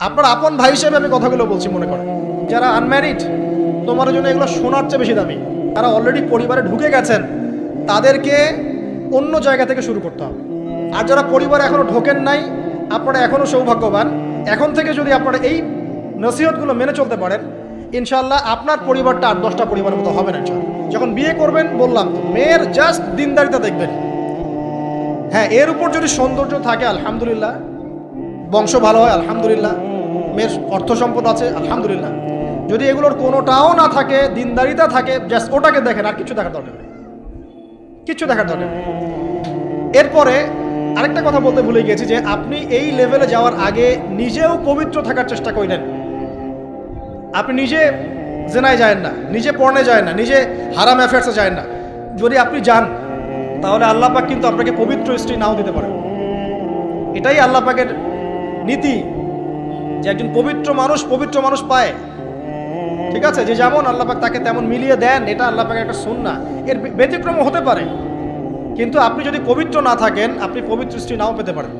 আপনার আপন ভাই হিসেবে আমি কথাগুলো বলছি, মনে করেন। যারা আনম্যারিড তোমার জন্য এগুলো শোনার চেয়ে বেশি দামি। তারা অলরেডি পরিবারে ঢুকে গেছেন, তাদেরকে অন্য জায়গা থেকে শুরু করতে হবে। আর যারা পরিবারে এখনও ঢোকেন নাই, আপনারা এখনও সৌভাগ্যবান। এখন থেকে যদি আপনারা এই নসিহতগুলো মেনে চলতে পারেন ইনশাল্লাহ আপনার পরিবারটা আট দশটা পরিবারের মতো হবে না যখন বিয়ে করবেন, বললাম, মেয়ের জাস্ট দিনদারিতা দেখবেন। হ্যাঁ এর উপর যদি সৌন্দর্য থাকে, আলহামদুলিল্লাহ বংশ ভালো হয়, আলহামদুলিল্লাহ। মেয়ের অর্থ সম্পদ আছে, আলহামদুলিল্লাহ। যদি এগুলোর কোনোটাও না থাকে, দিনদারিতা থাকে জাস্ট ওটাকে দেখেন, আর কিছু দেখার দরকার কিছু দেখার দরকার এরপরে আরেকটা কথা বলতে ভুলে গিয়েছি যে আপনি এই লেভেলে যাওয়ার আগে নিজেও পবিত্র থাকার চেষ্টা করেন আপনি নিজে জেনায় যায় না, নিজে পড়নে যায় না, নিজে হারাম অ্যাফেয়ার্সে যায় না। যদি আপনি যান, তাহলে আল্লাহ পাক কিন্তু আপনাকে পবিত্র স্ত্রী নাও দিতে পারে এটাই আল্লাহ পাকের নীতি যে একজন পবিত্র মানুষ পবিত্র মানুষ পায়। ঠিক আছে? যে যেমন আল্লাপাক তাকে তেমন মিলিয়ে দেন, এটা আল্লাহ পাকের একটা সুন্না এর ব্যতিক্রম হতে পারে। কিন্তু আপনি যদি পবিত্র না থাকেন, আপনি পবিত্র স্ত্রী নাও পেতে পারেন।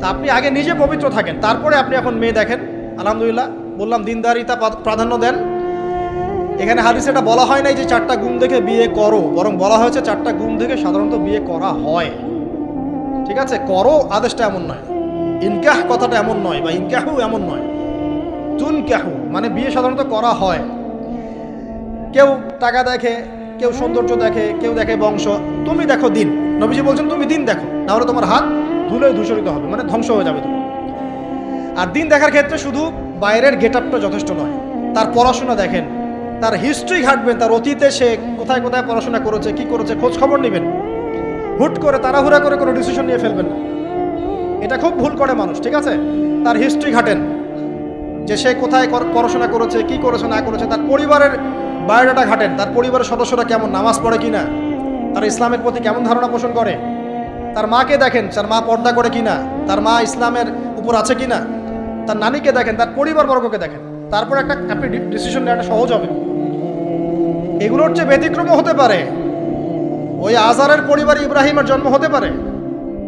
তা আপনি আগে নিজে পবিত্র থাকেন, তারপরে আপনি এখন মেয়ে দেখেন। আলহামদুলিল্লাহ, বললাম দিনদারিতা প্রাধান্য দেন। এখানে হাদিসে এটা বলা হয় নাই যে চারটা গুণ দেখে বিয়ে করো, বরং বলা হয়েছে চারটা গুণ দেখে সাধারণত বিয়ে করা হয়। ঠিক আছে? করো, আদেশটা এমন নয়। ইনকাহ কথাটা এমন নয় বা ইনকাহু এমন নয়। তুন কাহু মানে বিয়ে সাধারণত করা হয়। কেউ টাকা দেখে, কেউ সৌন্দর্য দেখে, কেউ দেখে বংশ। তুমি দেখো দিন। নবীজি বলছেন, তুমি দিন দেখো, নাহলে তোমার হাত ধুলে ধূসরিত হবে মানে ধ্বংস হয়ে যাবে তুমি। আর দিন দেখার ক্ষেত্রে শুধু বাইরের গেট আপটা যথেষ্ট নয়। তার পড়াশোনা দেখেন, তার হিস্ট্রি ঘাটবেন, তার অতীতে সে কোথায় কোথায় পড়াশোনা করেছে, কি করেছে, খোঁজ খবর নেবেন। হুট করে তাড়াহুড়া করে কোনো ডিসিশন নিয়ে ফেলবেন না। এটা খুব ভুল করে মানুষ, ঠিক আছে? তার হিস্ট্রি ঘাটেন। যে সে কোথায় পড়াশোনা করেছে, কি করেছে, না করেছে, তার পরিবারের বায়োডাটা ঘাটেন। তার পরিবারের সদস্যরা কেমন, নামাজ পড়ে কিনা তার ইসলামের প্রতি কেমন ধারণা পোষণ করে? তার মাকে দেখেন, তার মা পর্দা করে কিনা তার মা ইসলামের উপর আছে কিনা তার নানিকে দেখেন, তার পরিবারবর্গকে দেখেন। তারপর একটা, আপনি ডিসিশন নেওয়াটা সহজ হবে। এগুলোর চেয়ে ব্যতিক্রমও হতে পারে। ওই আজারের পরিবার ইব্রাহিমের জন্ম হতে পারে।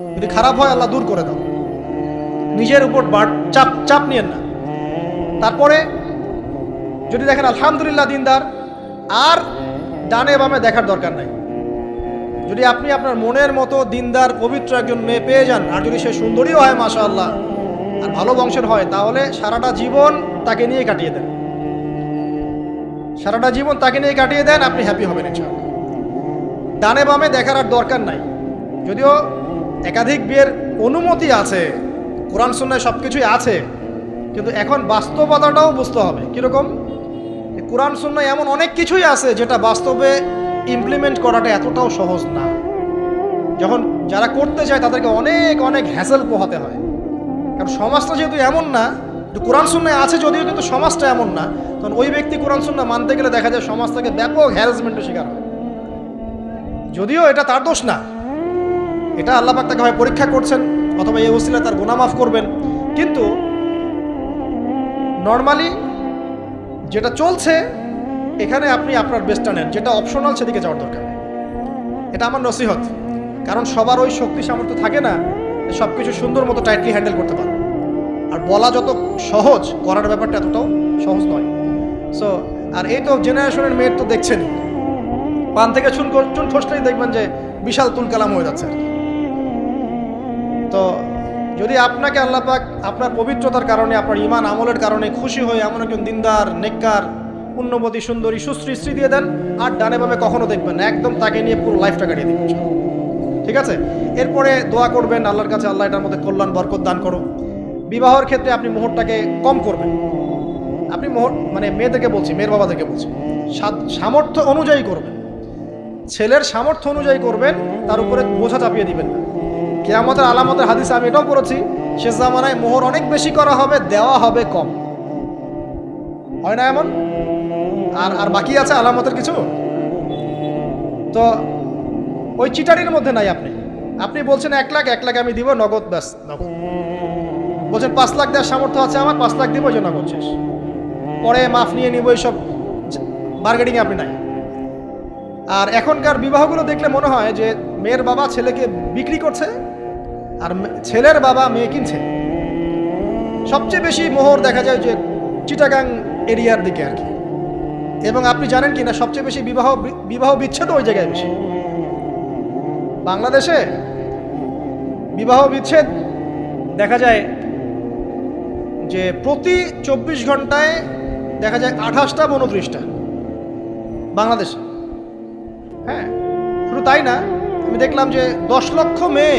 যদি খারাপ হয়, আল্লাহ দূর করে দাও। নিজের উপর চাপ চাপ নিয়েন না। তারপরে, যদি দেখেন, আলহামদুলিল্লাহ দিনদার, আর ডানে বামে দেখার দরকার নাই। যদি আপনি আপনার মনের মতো দিনদার, পবিত্র একজন মেয়ে পেয়ে যান, আর যদি সে সুন্দরীও হয় মাশা আল্লাহ আর ভালো বংশের হয়, তাহলে সারাটা জীবন তাকে নিয়ে কাটিয়ে দেন। সারাটা জীবন তাকে নিয়ে কাটিয়ে দেন, আপনি হ্যাপি হবেন, ইনশাআল্লাহ। ডানে বামে দেখার আর দরকার নাই। যদিও একাধিক বিয়ের অনুমতি আছে। কোরআন, সুন্নায় সব কিছুই আছে। কিন্তু এখন বাস্তবতাটাও বুঝতে হবে। কীরকম? কোরআন, সুন্নায় এমন অনেক কিছুই আছে যেটা বাস্তবে ইমপ্লিমেন্ট করাটা এতটাও সহজ না। যখন যারা করতে চায়, তাদেরকে অনেক অনেক হ্যাসেল পোহাতে হয়। কারণ সমাজটা যেহেতু এমন না কোরআন, সুন্নায় আছে যদিও, কিন্তু সমাজটা এমন না। তখন ওই ব্যক্তি কোরআন, সুন্না মানতে গেলে দেখা যায় সমাজ থেকে ব্যাপক হ্যারাসমেন্টের শিকার হয়। যদিও এটা তার দোষ না। এটা আল্লাহ পাক তাকে হয় পরীক্ষা করছেন, অথবা এই ওসিলা তার গুনাহ মাফ করবেন। কিন্তু নর্মালি যেটা চলছে, এখানে আপনি আপনার বেস্টটা নেন। যেটা অপশনাল সেদিকে যাওয়ার দরকার এটা আমার নসিহত। কারণ সবার ওই শক্তি সামর্থ্য থাকে না সব কিছু সুন্দর মতো টাইটলি হ্যান্ডেল করতে পারে। আর বলা যত সহজ, করার ব্যাপারটা এতটাও সহজ নয়। সো আর এই তো জেনারেশনের মেয়ের তো দেখছেনই। পান থেকে চুন চুন খসলেই দেখবেন যে বিশাল তুল কালাম হয়ে যাচ্ছে আর কি। তো যদি আপনাকে আল্লাহ পাক আপনার পবিত্রতার কারণে, আপনার ইমান আমলের কারণে খুশি হয়ে এমন একজন দিনদার, নেককার পুণ্যবতী সুন্দরী, সুশ্রী স্ত্রী দিয়ে দেন, আর ডানে বামে কখনো দেখবেন না। একদম তাকে নিয়ে পুরো লাইফটা কাটিয়ে দিবেন ঠিক আছে? এরপরে দোয়া করবেন, আল্লাহর কাছে আল্লাহ এটার মধ্যে কল্যাণ, বরকত দান করো বিবাহর ক্ষেত্রে আপনি মোহরটাকে কম করবেন। আপনি মোহর মানে মেয়েদেরকে বলছি, মেয়ের বাবাদেরকে বলছি সামর্থ্য অনুযায়ী করবেন। ছেলের সামর্থ্য অনুযায়ী করবেন, তার উপরে বোঝা চাপিয়ে দিবেন না। কেয়ামতের আলামতের হাদিস আমি এটাও পড়েছি শেষ জামানায় মোহর অনেক বেশি করা হবে, দেওয়া হবে কম। হয় না এমন? আর আর বাকি আছে আলামতের কিছু? তো ওই চিটারির মধ্যে নাই আপনি। আপনি বলছেন এক লাখ এক লাখ আমি দিব, নগদ ব্যাস, নগদ। বলছেন পাঁচ লাখ দেওয়ার সামর্থ্য আছে আমার, পাঁচ লাখ দিব যে নগদ শেষ। পরে মাফ নিয়ে নিব, এইসব বার্গেনিং আপনি নাই। আর এখনকার বিবাহগুলো দেখলে মনে হয় যে মেয়ের বাবা ছেলেকে বিক্রি করছে আর ছেলের বাবা মেয়ে কিনছে। সবচেয়ে বেশি মোহর দেখা যায় যে চিটাগাং এরিয়ার দিকে আর কি। এবং আপনি জানেন কি না, সবচেয়ে বেশি বিবাহ বিবাহ বিচ্ছেদ ওই জায়গায় বেশি। বাংলাদেশে বিবাহ বিচ্ছেদ দেখা যায় যে প্রতি চব্বিশ ঘন্টায় দেখা যায় আঠাশটা উনত্রিশটা বাংলাদেশে। হ্যাঁ শুধু তাই না, আমি দেখলাম যে দশ লক্ষ মেয়ে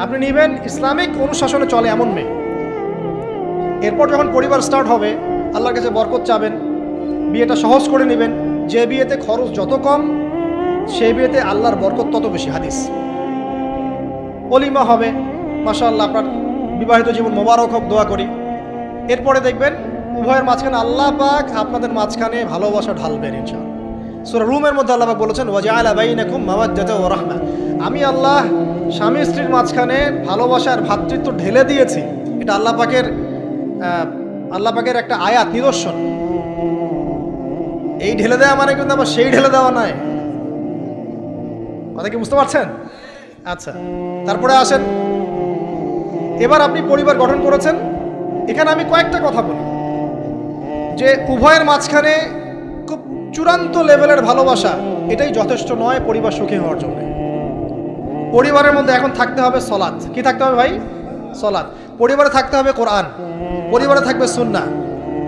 আপনি নেবেন, ইসলামিক অনুশাসনে চলে এমন মেয়ে। এরপর যখন পরিবার স্টার্ট হবে, আল্লাহর কাছে বরকত চাবেন, বিয়েটা সহজ করে নেবেন, যে বিয়েতে খরচ যত কম, সেই বিয়েতে আল্লাহর বরকত তত বেশি, হাদিস। অলিমা হবে মাসা আল্লাহ আপনার বিবাহিত জীবন মোবারক হোক, দোয়া করি। এরপরে দেখবেন, উভয়ের মাঝখানে আল্লাহ পাক আপনাদের মাঝখানে ভালোবাসা ঢালবেন, ইনশাআল্লাহ। সুরা রুমের মধ্যে আল্লাহ পাক বলেছেন ওয়াজআলা বাইনাকুম মাওয়াদ্দাতা ওয়া রাহমা। আমি আল্লাহ স্বামী স্ত্রীর মাঝখানে ভালোবাসার ভাতৃত্ব ঢেলে দিয়েছি। এটা আল্লাহ পাকের আল্লাহ পাকের একটা আয়াত, নিদর্শন। এই ঢেলে দেওয়া মানে কিন্তু আবার সেই ঢেলে দেওয়া নয়। কথা কি বুঝতে পারছেন? আচ্ছা তারপরে আসেন। এবার আপনি পরিবার গঠন করেছেন। এখানে আমি কয়েকটা কথা বলি। যে উভয়ের মাঝখানে খুব চূড়ান্ত লেভেলের ভালোবাসা, এটাই যথেষ্ট নয় পরিবার সুখী হওয়ার জন্য। পরিবারের মধ্যে এখন থাকতে হবে সলাৎ। কি থাকতে হবে ভাই? সলাৎ। পরিবারে থাকতে হবে কোরআন। পরিবারে থাকবে সুন্না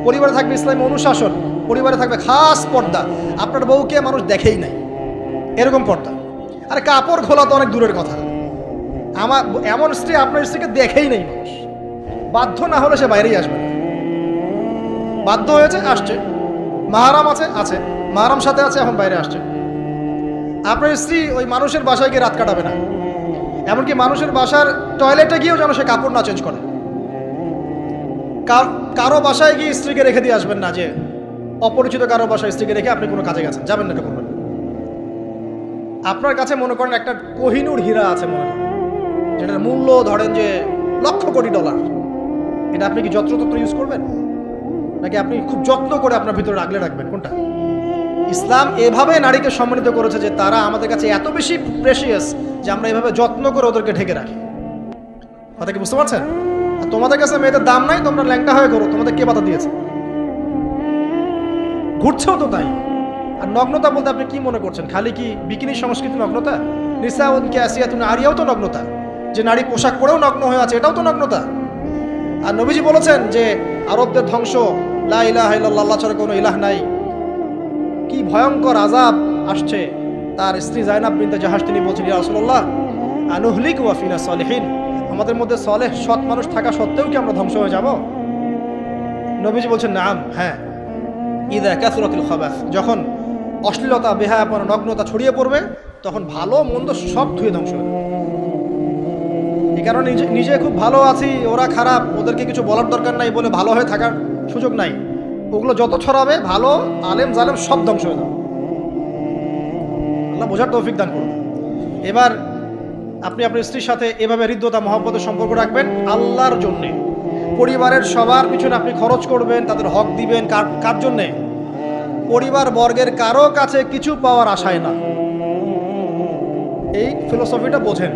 পরিবারে থাকবে ইসলামী অনুশাসন। পরিবারে থাকবে খাস পর্দা। আপনার বউকে মানুষ দেখেই নাই। এরকম পর্দা। আর কাপড় খোলা তো অনেক দূরের কথা। আমার এমন স্ত্রী আপনার স্ত্রীকে দেখেই নেই মানুষ। বাধ্য না হলে সে বাইরেই আসবে বাধ্য হয়েছে, আসছে। মাহারাম আছে আছে। মাহারাম সাথে আছে, এখন বাইরে আসছে। আপনার স্ত্রী ওই মানুষের বাসায় গিয়ে রাত কাটাবে না। এমনকি মানুষের বাসার টয়লেটে গিয়েও যেন সে কাপড় না চেঞ্জ করে। কারও বাসায় গিয়ে স্ত্রীকে রেখে দিয়ে আসবেন না যে, অপরিচিত কারও বাসায় স্ত্রীকে রেখে আপনি কোনো কাজে গেছেন। যাবেন না করবেন আপনার কাছে মনে করেন একটা কোহিনুর হীরা আছে মনে করেন, যেটার মূল্য ধরেন যে লক্ষ কোটি ডলার। এটা আপনি কি যত্রতত্র ইউজ করবেন? নাকি আপনি খুব যত্ন করে আপনার ভিতরে রাখলে রাখবেন? কোনটা? ইসলাম এভাবে নারীকে সম্মানিত করেছে যে তারা আমাদের কাছে এত বেশি প্রেশিয়াস যে আমরা এভাবে যত্ন করে ওদেরকে ঢেকে রাখি। কথা কি বুঝতে পারছেন? তোমাদের কাছে মেয়েদের দাম নাই, তোমরা ল্যাংটা হয়ে করো, তোমাদের কে বাধা দিয়েছে? ঘুরছেও তো তাই? আর নগ্নতা বলতে আপনি কি মনে করছেন? খালি কি বিকিনি সংস্কৃতি নগ্নতা? নিসা উনকে আসিয়া তুমি আরিয়াও তো নগ্নতা? যে নারী পোশাক পরেও নগ্ন হয়ে আছে, এটাও তো নগ্নতা? আর নবীজি বলেছেন যে আরবদের ধ্বংস, লা ইলাহা ইল্লাল্লাহ ছাড়া কোনো ইলাহ নাই। কি ভয়ঙ্কর আজাব আসছে। তার স্ত্রী জাইনাব বিনতে জাহাজ তিনি বলছেন রাসূলুল্লাহ, আনুহলিক ওয়াফিনা সলিহিন। আমাদের মধ্যে সলেহ সৎ মানুষ থাকা সত্ত্বেও কি আমরা ধ্বংস হয়ে যাব? নবীজি বলছেন, নাম হ্যাঁ। ইদা কাসুরাতুল খাবাস, যখন অশ্লীলতা, বেহায়াপন, নগ্নতা ছড়িয়ে পড়বে, তখন ভালো, মন্দ সব ধুয়ে ধ্বংস হবে এই কারণে নিজে খুব ভালো আছি, ওরা খারাপ, ওদেরকে কিছু বলার দরকার নাই বলে ভালো হয়ে থাকার সুযোগ নাই। ওগুলো যত ছড়াবে, ভালো, আলেম জালেম সব ধ্বংস হয়ে যাবে। আল্লাহ বোঝার তৌফিক দান করুন। এবার আপনি আপনার স্ত্রীর সাথে এভাবে হৃদ্যতা, মহব্বতের সম্পর্ক রাখবেন আল্লাহর জন্যে। পরিবারের সবার পিছনে আপনি খরচ করবেন, তাদের হক দিবেন, কার কার জন্যে? পরিবার বর্গের কারও কাছে কিছু পাওয়ার আশায় না। এই ফিলোসফিটা বোঝেন।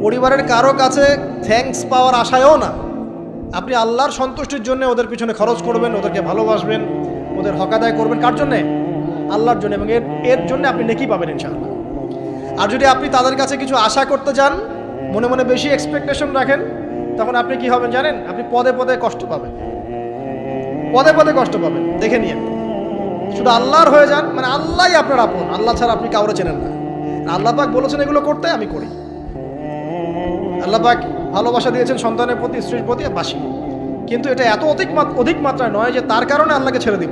পরিবারের কারও কাছে থ্যাঙ্কস পাওয়ার আশায়ও না। আপনি আল্লাহর সন্তুষ্টির জন্য ওদের পিছনে খরচ করবেন, ওদেরকে ভালোবাসবেন, ওদের হক আদায় করবেন। কার জন্যে? আল্লাহর জন্য এবং এর এর জন্য আপনি নেকি পাবেন ইনশাআল্লাহ। আর যদি আপনি তাদের কাছে কিছু আশা করতে যান, মনে মনে বেশি এক্সপেকটেশন রাখেন, তখন আপনি কি হবেন জানেন? আপনি পদে পদে কষ্ট পাবেন। পদে পদে কষ্ট পাবেন। দেখে নিয়ে। শুধু আল্লাহর হয়ে যান মানে আল্লাহই আপনার আপন। আল্লাহ ছাড়া আপনি কাউরে চেনেন না। আল্লাহ পাক বলেছেন এগুলো করতে, আমি করি। আল্লাহ পাক ভালোবাসা দিয়েছেন সন্তানের প্রতি, স্ত্রীর প্রতি বাসি। কিন্তু এটা এত অধিক অধিক মাত্রায় নয় যে তার কারণে আল্লাহকে ছেড়ে দিব।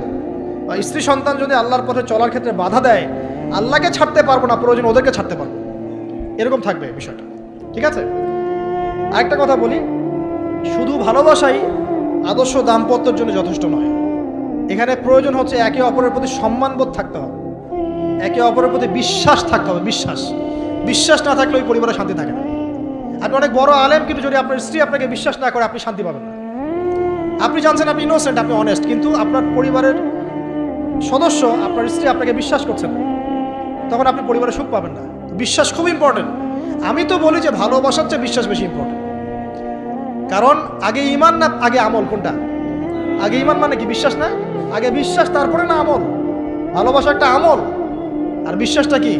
বা স্ত্রী সন্তান যদি আল্লাহর পথে চলার ক্ষেত্রে বাধা দেয়, আল্লাহকে ছাড়তে পারব না, প্রয়োজন ওদেরকে ছাড়তে পারব। এরকম থাকবে বিষয়টা। ঠিক আছে? আরেকটা কথা বলি। শুধু ভালোবাসাই আদর্শ দাম্পত্যের জন্য যথেষ্ট নয়। এখানে প্রয়োজন হচ্ছে একে অপরের প্রতি সম্মানবোধ থাকতে হবে। একে অপরের প্রতি বিশ্বাস থাকতে হবে, বিশ্বাস। বিশ্বাস না থাকলে ওই পরিবারে শান্তি থাকে না। আপনি অনেক বড় আলেম, কিন্তু যদি আপনার স্ত্রী আপনাকে বিশ্বাস না করে, আপনি শান্তি পাবেন না। আপনি জানছেন আপনি ইনোসেন্ট আপনি অনেস্ট কিন্তু আপনার পরিবারের সদস্য, আপনার স্ত্রী আপনাকে বিশ্বাস করছেন তখন আপনি পরিবারে সুখ পাবেন না। বিশ্বাস খুব ইম্পর্টেন্ট আমি তো বলি যে ভালোবাসার চেয়ে বিশ্বাস বেশি ইম্পর্টেন্ট কারণ আগে ইমান না, আগে আমল কোনটা? আগে ইমান মানে কি? বিশ্বাস না? আগে বিশ্বাস, তারপরে না আমল। ভালোবাসা একটা আমল। আর বিশ্বাসটা কি?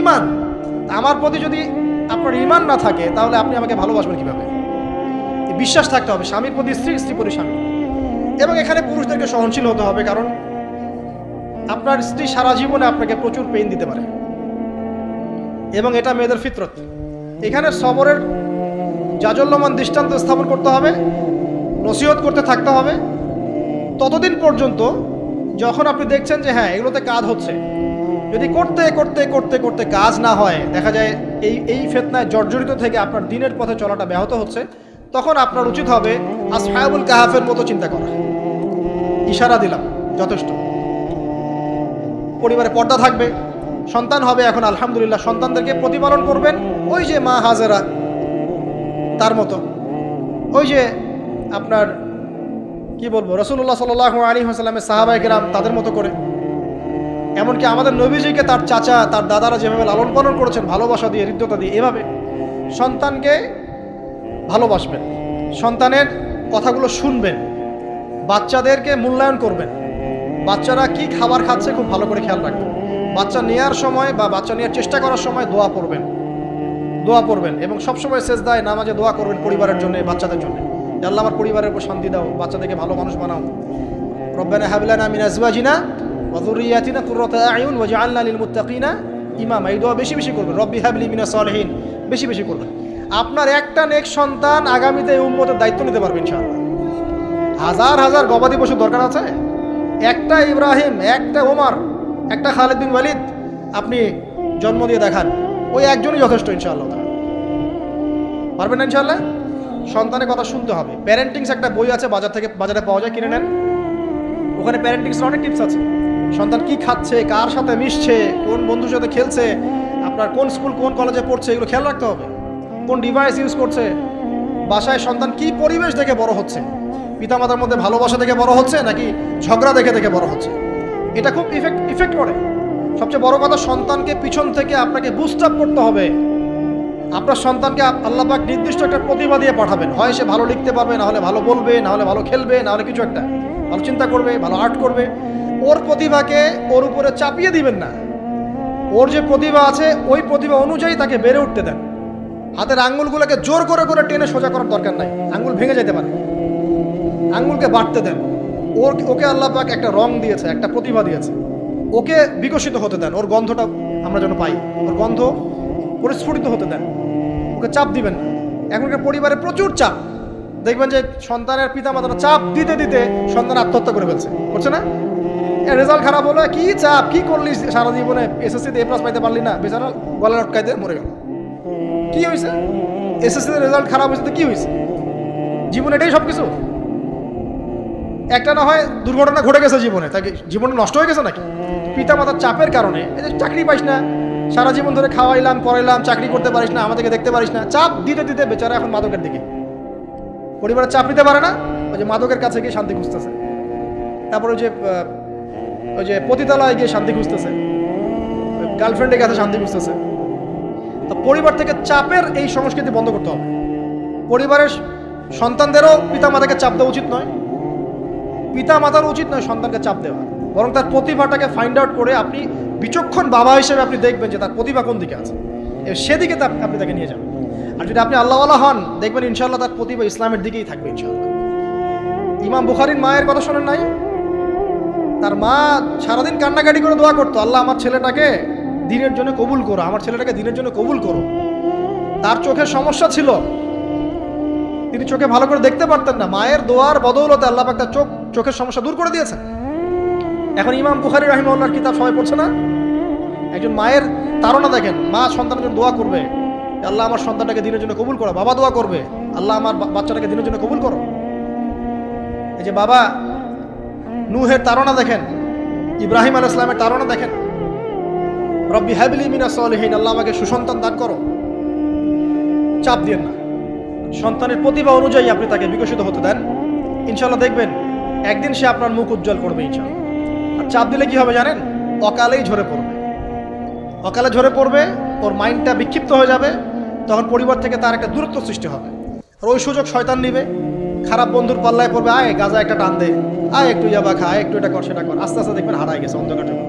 ইমান। আমার প্রতি যদি আপনার ইমান না থাকে, তাহলে আপনি আমাকে ভালোবাসবেন কীভাবে? বিশ্বাস থাকতে হবে, স্বামীর প্রতি স্ত্রী স্ত্রী প্রতি স্বামী। এবং এখানে পুরুষদেরকে সহনশীল হতে হবে, কারণ আপনার স্ত্রী সারা জীবনে আপনাকে প্রচুর পেইন দিতে পারে। এবং এটা মেয়েদের ফিতরত। এখানে সবরের জাজল্যমান দৃষ্টান্ত স্থাপন করতে হবে, নসিহত করতে থাকতে হবে। ততদিন পর্যন্ত যখন আপনি দেখছেন যে হ্যাঁ এগুলোতে কাজ হচ্ছে যদি করতে করতে করতে করতে কাজ না হয়, দেখা যায় এই এই ফেতনায় জর্জরিত থেকে আপনার দিনের পথে চলাটা ব্যাহত হচ্ছে, তখন আপনার উচিত হবে আসহাবুল কাহাফের মতো চিন্তা করা। ইশারা দিলাম, যথেষ্ট। পরিবারে পর্দা থাকবে, সন্তান হবে এখন আলহামদুলিল্লাহ, সন্তানদেরকে প্রতিপালন করবেন, ওই যে মা হাজেরা, তার মতো। ওই যে আপনার, কি বলব রসুল্লাহ সাল আলী হাসালামের সাহাবাই গ্রাম তাদের মতো করে। এমনকি আমাদের নবীজিকে তার চাচা, তার দাদারা যেভাবে লালন পালন করেছেন, ভালোবাসা দিয়ে, হৃদ্যতা দিয়ে, এভাবে সন্তানকে ভালোবাসবেন, সন্তানের কথাগুলো শুনবেন, বাচ্চাদেরকে মূল্যায়ন করবেন। বাচ্চারা কি খাবার খাচ্ছে খুব ভালো করে খেয়াল রাখবেন। বাচ্চা নেওয়ার সময় বা বাচ্চা নেওয়ার চেষ্টা করার সময় দোয়া পড়বেন। দোয়া পড়বেন এবং সবসময় শেষ দায় নামাজে দোয়া করবেন পরিবারের জন্য, বাচ্চাদের জন্য। আল্লাহ আমার পরিবারের উপর শান্তি দাও, বাচ্চাদেরকে ভালো মানুষ বানাও। রব্বানা হাবলানা মিন আজওয়াজিনা ওয়া যুররিয়াতিনা কুররাতা আয়ুন ওয়াজআলনা লিল মুত্তাকিনা ইমামা এই দোয়া বেশি বেশি করবেন। রব্বি হাবলি মিনাস সালিহিন। বেশি বেশি করবেন। আপনার একটা নেক সন্তান আগামীতে উম্মতের দায়িত্ব নিতে পারবে ইনশাআল্লাহ। হাজার হাজার গবাদি পশু দরকার আছে। একটা ইব্রাহিম, একটা ওমর, একটা খালিদ বিন ওয়ালিদ আপনি জন্ম দিয়ে দেখান। ওই একজনই যথেষ্ট ইনশাআল্লাহ। পারবেন না ইনশাআল্লাহ? সন্তানের কথা শুনতে হবে। প্যারেন্টিংস একটা বই আছে, বাজার থেকে, বাজারে পাওয়া যায়, কিনে নেন। ওখানে প্যারেন্টিংস অনেক টিপস আছে। সন্তান কি খাচ্ছে, কার সাথে মিশছে, কোন বন্ধুর সাথে খেলছে, আপনার কোন স্কুল, কোন কলেজে পড়ছে, এগুলো খেয়াল রাখতে হবে। কোন ডিভাইস ইউজ করছে, বাসায় সন্তান কি পরিবেশ দেখে বড় হচ্ছে? পিতামাতার মধ্যে ভালোবাসা দেখে বড় হচ্ছে, নাকি ঝগড়া দেখে দেখে বড় হচ্ছে? এটা খুব ইফেক্ট ইফেক্ট করে। সবচেয়ে বড় কথা, সন্তানকে পিছন থেকে আপনাকে বুস্ট আপ করতে হবে। আপনার সন্তানকে আপ- আল্লাহ পাক নির্দিষ্ট একটা প্রতিভা দিয়ে পাঠাবেন। হয় সে ভালো লিখতে পারবে, না হলে ভালো বলবে, না হলে ভালো খেলবে, না হলে কিছু একটা। ভালো চিন্তা করবে, ভালো আর্ট করবে। ওর প্রতিভাকে ওর উপরে চাপিয়ে দিবেন না। ওর যে প্রতিভা আছে, ওই প্রতিভা অনুযায়ী তাকে বেড়ে উঠতে দেন। হাতের আঙ্গুলগুলোকে জোর করে করে টেনে সোজা করার দরকার নাই। আঙ্গুল ভেঙে যেতে পারে। আঙ্গুলকে বাড়তে দেন। ওর ওকে আল্লাহ পাক একটা রং দিয়েছে, একটা প্রতিভা দিয়েছে। ওকে বিকশিত হতে দেন। ওর গন্ধটা আমরা যেন পাই। ওর গন্ধ পরিস্ফুটিত হতে দেন। ওকে চাপ দিবেন না। এখনকার পরিবারে প্রচুর চাপ। দেখবেন যে সন্তানের পিতা মাতারা চাপ দিতে দিতে সন্তান আত্মহত্যা করে ফেলছে। করছে না? রেজাল্ট খারাপ হলো, কি চাপ, কি করলি সারা জীবনে? এসএসসিতে এ প্লাস পাইতে পারলি না। বেচারা গলা লটকাইতে মরে গেল। কি হয়েছে এসএসসিতে রেজাল্ট খারাপ হয়েছে তো কি হয়েছে জীবন এটাই সব কিছু একটা না হয় দুর্ঘটনা ঘটে গেছে জীবনে, তাকে জীবন নষ্ট হয়ে গেছে নাকি? পিতা মাতার চাপের কারণে, এই যে চাকরি পাইস না, সারা জীবন ধরে খাওয়াইলাম, পড়াইলাম, চাকরি করতে পারিস না, আমাদেরকে দেখতে পারিস না, চাপ দিতে দিতে বেচারা এখন মাদকের দিকে। পরিবারের চাপ নিতে পারে না, ওই যে মাদকের কাছে গিয়ে শান্তি খুঁজতেছে। তারপর ওই যে ওই যে পতিতালয়ে গিয়ে শান্তি খুঁজতেছে। গার্লফ্রেন্ডের কাছে শান্তি খুঁজতেছে। তো পরিবার থেকে চাপের এই সংস্কৃতি বন্ধ করতে হবে। পরিবারের সন্তানদেরও পিতা মাতাকে চাপ দেওয়া উচিত নয়। পিতা মাতার উচিত নয় সন্তানকে চাপ দেওয়া। বরং তার প্রতিভাটাকে ফাইন্ড আউট করে আপনি বিচক্ষণ বাবা হিসেবে আপনি দেখবেন যে তার প্রতিভা কোন দিকে আছে। সেদিকে আপনি তাকে নিয়ে যাবেন। আর যদি আপনি আল্লাহওয়ালা হন, দেখবেন ইনশাল্লাহ তার প্রতিভা ইসলামের দিকেই থাকবে ইনশাল্লাহ ইমাম বুখারির মায়ের কথা শোনেন নাই? তার মা সারাদিন কান্নাকাটি করে দোয়া করতো, আল্লাহ, আমার ছেলেটাকে দিনের জন্য কবুল করো, আমার ছেলেটাকে দিনের জন্য কবুল করো। তার চোখের সমস্যা ছিল। তিনি চোখে ভালো করে দেখতে পারতেন না। মায়ের দোয়ার বদৌলতে আল্লাহ পাক তার চোখ, চোখের সমস্যা দূর করে দিয়েছেন। এখন ইমাম বুখারি রাহিম রাহিমউল্লাহর কিতাব সবাই পড়ছে না? একজন মায়ের তারা দেখেন, মা, সন্তানের জন্য দোয়া করবে। আল্লাহ, আমার সন্তানটাকে দিনের জন্য কবুল করো। বাবা দোয়া করবে। আল্লাহ, আমার বাচ্চাটাকে দিনের জন্য কবুল করো। এই যে বাবা নুহের তারা দেখেন, ইব্রাহিম আল ইসলামের তারা দেখেন। রব্বি হ্যাবিলি মিনা সলহীন, আল্লাহ আমাকে সুসন্তান দান করো। চাপ দিয়েন না। সন্তানের প্রতিভা অনুযায়ী আপনি তাকে বিকশিত হতে দেন। ইনশাল্লাহ দেখবেন, একদিন সে আপনার মুখ উজ্জ্বল করবে ইনশাল্লাহ আর চাপ দিলে কি হবে জানেন? অকালেই ঝরে পড়বে। অকালে ঝরে পড়বে, ওর মাইন্ডটা বিক্ষিপ্ত হয়ে যাবে, তখন পরিবার থেকে তার একটা দূরত্ব সৃষ্টি হবে। আর ওই সুযোগ শয়তান নিবে। খারাপ বন্ধুর পাল্লায় পড়বে, আয়, গাজা একটা টান দে। আয়, একটু ইয়াবা খা একটু এটা কর, সেটা কর। আস্তে আস্তে দেখবেন হারাই গেছে অন্ধকার জগৎ।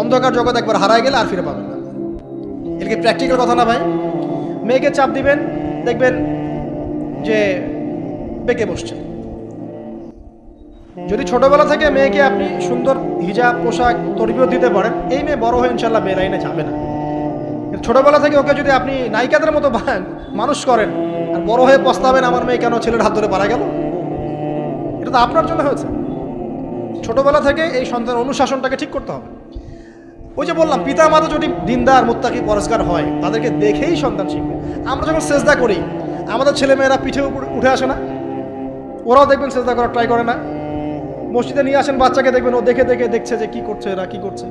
অন্ধকার জগৎ একবার হারাই গেলে আর ফিরে পাবেন না। এটা কি প্র্যাকটিক্যাল কথা না ভাই? মেয়েকে চাপ দিবেন, দেখবেন যে বেঁকে বসছে। যদি ছোটবেলা থেকে মেয়েকে আপনি সুন্দর হিজাব, পোশাক তরবিও দিতে পারেন, এই মেয়ে বড় হয়ে ইনশাল্লাহ বে লাইনে যাবে না। ছোটবেলা থেকে ওকে যদি আপনি নায়িকাদের মতো মানুষ করেন বড় হয়ে পস্তাবেন আমার মেয়ে কেন ছেলের হাত ধরে পারা গেল? এটা তো আপনার জন্য হয়েছে। ছোটবেলা থেকে এই সন্তান অনুশাসনটাকে ঠিক করতে হবে। ওই যে বললাম পিতা মাতা যদি দিনদার, মুত্তাকি, পরস্কার হয়, তাদেরকে দেখেই সন্তান শিখবে। আমরা যখন সেজদা করি, আমাদের ছেলেমেয়েরা পিঠে উপরে উঠে আসে না? ওরাও দেখবেন সেজদা করার ট্রাই করে না। মসজিদে নিয়ে আসেন বাচ্চাকে, দেখবেন ও দেখে দেখে দেখছে যে কি করছে, এরা কি করছে।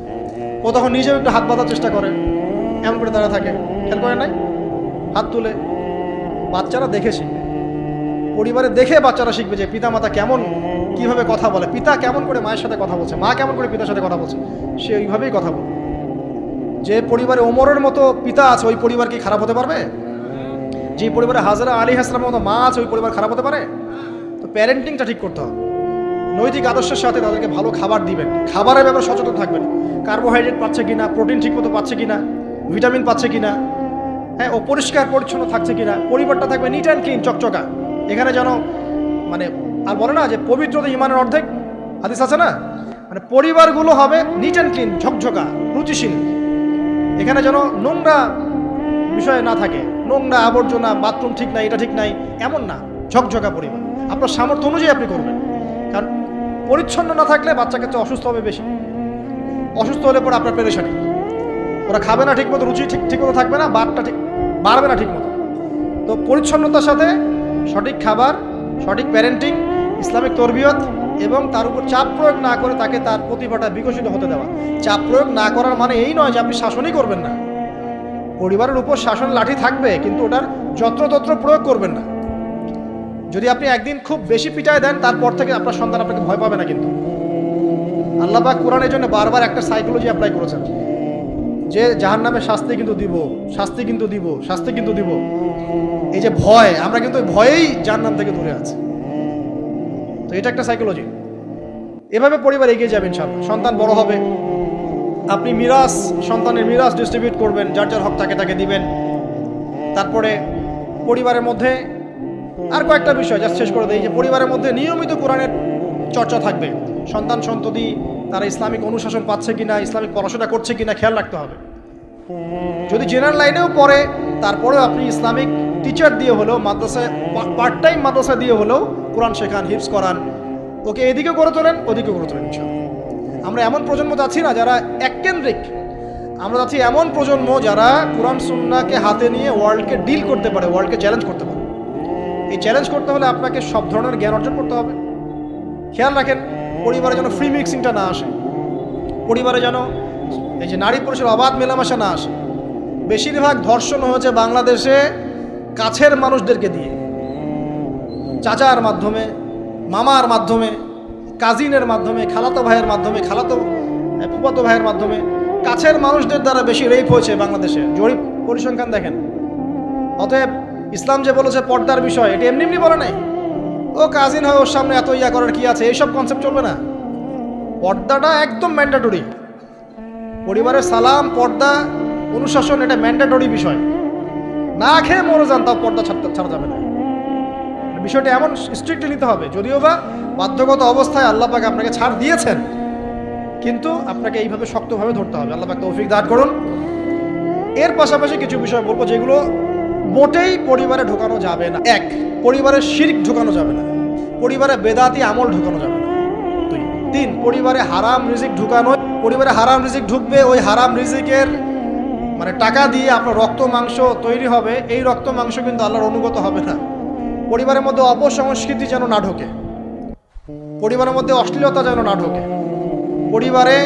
ও তখন নিজেও একটু হাত বাঁধার চেষ্টা করে, এমন করে দাঁড়া থাকে। খেয়াল করে নাই? হাত তুলে। বাচ্চারা দেখে শিখবে পরিবারে দেখে বাচ্চারা শিখবে যে পিতা মাতা কেমন, কীভাবে কথা বলে, পিতা কেমন করে মায়ের সাথে কথা বলছে, মা কেমন করে পিতার সাথে কথা বলছে, সে ওইভাবেই কথা বলবে। যে পরিবারে ওমরের মতো পিতা আছে, ওই পরিবার কি খারাপ হতে পারবে? যে পরিবারে হাজারা আলী হাসলামের মতো মা আছে, ওই পরিবার খারাপ হতে পারে? তো প্যারেন্টিংটা ঠিক করতে হবে। নৈতিক আদর্শের সাথে তাদেরকে ভালো খাবার দিবেন। খাবারের ব্যাপারে সচেতন থাকবেন। কার্বোহাইড্রেট পাচ্ছে কিনা প্রোটিন ঠিকমতো পাচ্ছে কিনা ভিটামিন পাচ্ছে কিনা হ্যাঁ ও পরিষ্কার পরিচ্ছন্ন থাকছে কিনা, পরিবারটা থাকবে নিট অ্যান্ড ক্লিন চকচকা। এখানে যেন মানে আর বলে না যে পবিত্রতা ইমানের অর্ধেক, হাদিস আছে না? মানে পরিবারগুলো হবে নিট অ্যান্ড ক্লিন ঝকঝকা, রুচিশীল। এখানে যেন নোংরা বিষয় না থাকে, নোংরা আবর্জনা, বাথরুম ঠিক নাই, এটা ঠিক নাই, এমন না, ঝকঝকা পরিবার। আপনার সামর্থ্য অনুযায়ী আপনি করবেন। কারণ, পরিচ্ছন্ন না থাকলে বাচ্চা কাচ্চা অসুস্থ হবে বেশি। অসুস্থ হলে পরে আপনার পেরেশানি। ওরা খাবে না ঠিক মতো রুচি ঠিক ঠিক মতো থাকবে না, বারটা ঠিক বাড়বে না ঠিক মতো। তো পরিচ্ছন্নতার সাথে সঠিক খাবার, সঠিক প্যারেন্টিং ইসলামিক তরবিয়ত এবং তার উপর চাপ প্রয়োগ না করে তাকে তার প্রতিভাটা বিকশিত হতে দেওয়া। চাপ প্রয়োগ না করার মানে এই নয় যে আপনি শাসনই করবেন না। পরিবারের উপর শাসন লাঠি থাকবে, কিন্তু ওটার যত্রতত্র প্রয়োগ করবেন না। যদি আপনি একদিন খুব বেশি পিটায় দেন, তারপর থেকে আপনার সন্তান আপনাকে ভয় পাবে না কিন্তু। আল্লাহবাক কোরআনের জন্য বারবার একটা সাইকোলজি অ্যাপ্লাই করেছেন। যে জাহান নামে শাস্তি কিন্তু দিব, শাস্তি কিন্তু দিব, শাস্তি কিন্তু দিব। এই যে ভয়, আমরা কিন্তু ভয়েই জাহান্নাম থেকে দূরে আছি। তো এটা একটা সাইকোলজি এভাবে পরিবার এগিয়ে যাবেন সব সন্তান বড় হবে। আপনি মিরাস সন্তানের মিরাস ডিস্ট্রিবিউট করবেন, যার যার হক তাকে তাকে দিবেন। তারপরে পরিবারের মধ্যে আর কয়েকটা বিষয় যা শেষ করে দেই। যে পরিবারের মধ্যে নিয়মিত কোরআনের চর্চা থাকবে। সন্তান সন্ততি তারা ইসলামিক অনুশাসন পাচ্ছে কিনা, ইসলামিক পড়াশোনা করছে কিনা খেয়াল রাখতে হবে। যদি জেনারেল লাইনেও পড়ে, তারপরেও আপনি ইসলামিক টিচার দিয়ে হলেও মাদ্রাসায় পার্ট টাইম মাদ্রাসা দিয়ে হলেও কোরআন শেখান হিপস করান, ওকে এদিকে করে তোলেন ওদিকে করে তোলেন আমরা এমন প্রজন্ম যাচ্ছি না যারা এককেন্দ্রিক। আমরা যাচ্ছি এমন প্রজন্ম যারা কোরআন, সুন্নাকে হাতে নিয়ে ওয়ার্ল্ডকে ডিল করতে পারে ওয়ার্ল্ডকে চ্যালেঞ্জ করতে পারে। এই চ্যালেঞ্জ করতে হলে আপনাকে সব ধরনের জ্ঞান অর্জন করতে হবে। খেয়াল রাখেন পরিবারে যেন ফ্রি মিক্সিংটা না আসে। পরিবারে যেন এই যে নারী পুরুষের অবাধ মেলামেশা না আসে। বেশিরভাগ ধর্ষণ হয়েছে বাংলাদেশে কাছের মানুষদেরকে দিয়ে। চাচার মাধ্যমে, মামার মাধ্যমে কাজিনের মাধ্যমে, খালাতো ভাইয়ের মাধ্যমে, খালাতো ফুফাতো ভাইয়ের মাধ্যমে কাছের মানুষদের দ্বারা বেশি রেপ হয়েছে বাংলাদেশে। জরিপ পরিসংখ্যান দেখেন। অতএব ইসলাম যে বলেছে পর্দার বিষয়, এটা এমনি এমনি বলে নাই। ও কাজিন হয় ওর সামনে এত ইয়া করার কি আছে? এইসব কনসেপ্ট চলবে না। পর্দাটা একদম ম্যান্ডেটরি পরিবারের সালাম, পর্দা, অনুশাসন, এটা ম্যান্ডেটরি বিষয়। না খেয়ে মরে যান, তাও পর্দা ছাড়তে ছাড়া যাবে না। বিষয়টা এমন স্ট্রিক্টলি নিতে হবে। যদিও বা বাধ্যগত অবস্থায় আল্লাহ পাক আপনাকে ছাড় দিয়েছেন, কিন্তু আপনাকে এইভাবে শক্তভাবে ধরতে হবে। আল্লাহ পাক তৌফিক দান করুন। এর পাশাপাশি কিছু বিষয় বলব, যেগুলো মোটেই পরিবারে ঢোকানো যাবে না। এক, পরিবারের শিরিক ঢোকানো যাবে না। পরিবারে বেদাতি আমল ঢোকানো যাবে না। দুই, তিন, পরিবারে হারাম রিজিক ঢুকানো, পরিবারে হারাম রিজিক ঢুকবে, ওই হারাম রিজিকের মানে টাকা দিয়ে আপনার রক্ত মাংস তৈরি হবে, এই রক্ত মাংস কিন্তু আল্লাহর অনুগত হবে না। পরিবারের মধ্যে অপসংস্কৃতি যেন না ঢোকে। পরিবারের মধ্যে অশ্লীলতা যেন না ঢোকে। পরিবারে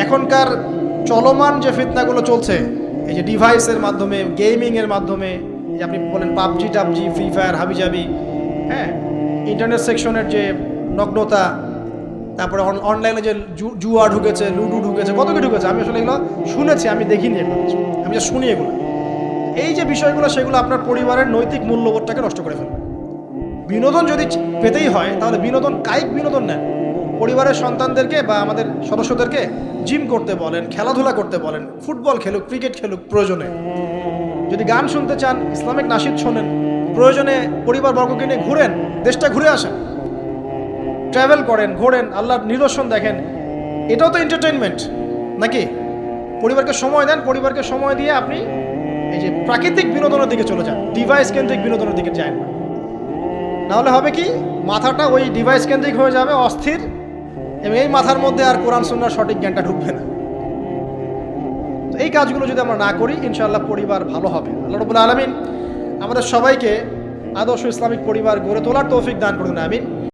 এখনকার চলমান যে ফিতনাগুলো চলছে এই যে ডিভাইসের মাধ্যমে গেমিংয়ের মাধ্যমে যে আপনি বলেন পাবজি টাবজি ফ্রি ফায়ার হাবিজাবি হ্যাঁ ইন্টারনেট সেকশনের যে নগ্নতা, তারপরে অনলাইনে যে জুয়া ঢুকেছে, লুডু ঢুকেছে, কত কি ঢুকেছে, আমি আসলে এগুলো শুনেছি, আমি দেখিনি এগুলো আমি যা শুনি এগুলো। এই যে বিষয়গুলো, সেগুলো আপনার পরিবারের নৈতিক মূল্যবোধটাকে নষ্ট করে ফেলবে। বিনোদন যদি পেতেই হয়, তাহলে বিনোদন কায়িক বিনোদন নেন পরিবারের সন্তানদেরকে বা আমাদের সদস্যদেরকে জিম করতে বলেন, খেলাধুলা করতে বলেন ফুটবল খেলুক ক্রিকেট খেলুক, প্রয়োজনে। যদি গান শুনতে চান, ইসলামিক নাসিদ শোনেন, প্রয়োজনে পরিবার বর্গকে নিয়ে ঘুরেন, দেশটা ঘুরে আসেন ট্রাভেল করেন, ঘোরেন, আল্লাহর নিদর্শন দেখেন, এটাও তো এন্টারটেনমেন্ট নাকি? পরিবারকে সময় দেন, পরিবারকে সময় দিয়ে আপনি এই যে প্রাকৃতিক বিনোদনের দিকে চলে যান ডিভাইস কেন্দ্রিক বিনোদনের দিকে যায় না নাহলে হবে কি, মাথাটা ওই ডিভাইস কেন্দ্রিক হয়ে যাবে, অস্থির এবং এই মাথার মধ্যে আর কোরআন সুন্নার সঠিক জ্ঞানটা ঢুকবে না। তো এই কাজগুলো যদি আমরা না করি, ইনশাআল্লাহ পরিবার ভালো হবে। আল্লাহ রবুল্লা আলমিন আমাদের সবাইকে আদর্শ ইসলামিক পরিবার গড়ে তোলার তৌফিক দান করুন, আমিন।